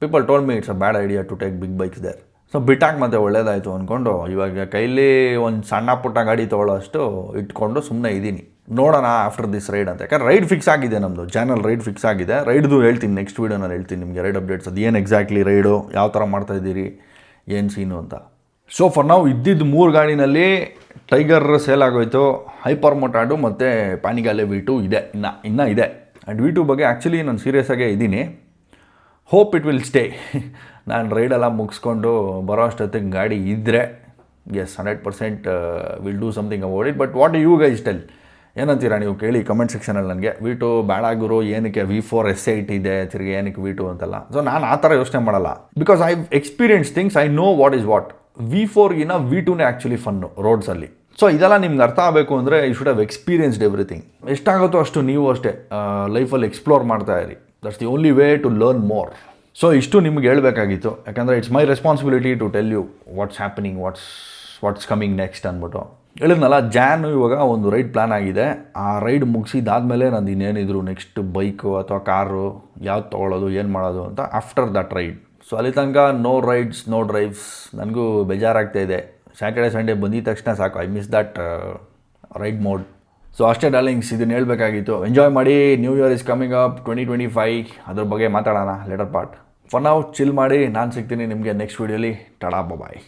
people told me it's a bad idea to take big bikes there so ಬಿಟ್ಟಾಕ್ ಮತ್ತೆ ಒಳ್ಳೇದಾಯಿತು ಅಂದ್ಕೊಂಡು ಇವಾಗ ಕೈಲಿ ಒಂದು ಸಣ್ಣ ಪುಟ್ಟ ಗಾಡಿ ತೊಗೊಳ್ಳೋಷ್ಟು ಇಟ್ಕೊಂಡು ಸುಮ್ಮನೆ ಇದ್ದೀನಿ ನೋಡೋಣ ಆಫ್ಟರ್ ದಿಸ್ ರೈಡ್ ಅಂತ. ಯಾಕಂದ್ರೆ ರೈಡ್ ಫಿಕ್ಸ್ ಆಗಿದೆ ನಮ್ಮದು ಚಾನಲ್ ರೈಡ್ ಫಿಕ್ಸ್ ಆಗಿದೆ. ರೈಡ್ದು ಹೇಳ್ತೀನಿ ನೆಕ್ಸ್ಟ್ ವೀಡಿಯೋನಲ್ಲಿ ಹೇಳ್ತೀನಿ ನಿಮಗೆ ರೈಡ್ ಅಪ್ಡೇಟ್ಸ್ ಅದು ಏನು ಎಕ್ಸಾಕ್ಟ್ಲಿ ರೈಡು ಯಾವ ಥರ ಮಾಡ್ತಾ ಇದ್ದೀರಿ, ಏನು ಸೀನು ಅಂತ. ಸೊ ಫಾರ್ ನಾವು ಇದ್ದಿದ್ದು ಮೂರು ಗಾಡಿನಲ್ಲಿ ಟೈಗರ್ ಸೇಲ್ ಆಗೋಯ್ತು ಹೈಪರ್ ಮೊಟಾಡು ಮತ್ತು ಪಾನಿಗಾಲೆ ವಿ ಟು ಇದೆ, ಇನ್ನು, ಇನ್ನೂ ಇದೆ. ಆ್ಯಂಡ್ ವಿ ಟು ಬಗ್ಗೆ ಆ್ಯಕ್ಚುಲಿ ನಾನು ಸೀರಿಯಸ್ ಆಗೇ ಇದ್ದೀನಿ. ಹೋಪ್ ಇಟ್ ವಿಲ್ ಸ್ಟೇ ನಾನು ರೈಡೆಲ್ಲ ಮುಗಿಸ್ಕೊಂಡು ಬರೋ ಅಷ್ಟೊತ್ತಿಗೆ ಗಾಡಿ ಇದ್ದರೆ yes hundred percent will do something about it but what you guys tell ಏನಂತೀರಾ ನೀವು ಕೇಳಿ ಕಮೆಂಟ್ ಸೆಕ್ಷನಲ್ಲಿ ನನಗೆ. ವಿ ಟು ಬೇಡ ಗುರು, ಏನಕ್ಕೆ ವಿ ಫೋರ್ ಎಸ್ ಐಟ್ ಇದೆ, ತಿರುಗಿ ಏನಕ್ಕೆ ವಿ ಟು ಅಂತೆಲ್ಲ. ಸೊ ನಾನು ಆ ಥರ ಯೋಚನೆ ಮಾಡಲ್ಲ. Because I experience things I know what is what we ಫೋರ್ಗಿನ we ಟೂನೇ ಆ್ಯಕ್ಚುಲಿ ಫನ್ನು ರೋಡ್ಸಲ್ಲಿ ಸೊ ಇದೆಲ್ಲ ನಿಮ್ಗೆ ಅರ್ಥ ಆಗಬೇಕು ಅಂದರೆ you should have experienced everything ಎಷ್ಟಾಗುತ್ತೋ ಅಷ್ಟು ನೀವು ಅಷ್ಟೇ ಲೈಫಲ್ಲಿ ಎಕ್ಸ್ಪ್ಲೋರ್ ಮಾಡ್ತಾ ಇರಿ. That's the only way to learn more so ಇಷ್ಟು ನಿಮ್ಗೆ ಹೇಳಬೇಕಾಗಿತ್ತು. ಯಾಕಂದರೆ it's my responsibility to tell you what's happening what's what's coming next ಅಂದ್ಬಿಟ್ಟು. ಹೇಳಿದ್ನಲ್ಲ ಜ್ಯಾನು ಇವಾಗ ಒಂದು ರೈಡ್ ಪ್ಲ್ಯಾನ್ ಆಗಿದೆ. ಆ ರೈಡ್ ಮುಗಿಸಿದಾದ್ಮೇಲೆ ನಂದು ಇನ್ನೇನಿದ್ರು ನೆಕ್ಸ್ಟ್ ಬೈಕು ಅಥವಾ ಕಾರು ಯಾವ್ದು ತೊಗೊಳ್ಳೋದು ಏನು ಮಾಡೋದು ಅಂತ ಆಫ್ಟರ್ ದಟ್ ರೈಡ್ ಸೊ ಅಲ್ಲಿ ತನಕ ನೋ ರೈಡ್ಸ್ ನೋ ಡ್ರೈವ್ಸ್ ನನಗೂ ಬೇಜಾರಾಗ್ತಾ ಇದೆ. ಸ್ಯಾಟರ್ಡೆ ಸಂಡೇ ಬಂದಿದ ತಕ್ಷಣ ಸಾಕು. I miss that ride mode so ಅಷ್ಟೇ ಡಾರ್ಲಿಂಗ್ಸ್ ಇದನ್ನು ಹೇಳಬೇಕಾಗಿತ್ತು. ಎಂಜಾಯ್ ಮಾಡಿ. New year is coming up twenty twenty five ಅದ್ರ ಬಗ್ಗೆ ಮಾತಾಡೋಣ ಲೆಟರ್ ಪಾರ್ಟ್ ಫಾರ್ ನಾವು ಚಿಲ್ ಮಾಡಿ. ನಾನು ಸಿಗ್ತೀನಿ ನಿಮಗೆ ನೆಕ್ಸ್ಟ್ ವೀಡಿಯೋಲಿ ಟಡಾ ಬಾಯ್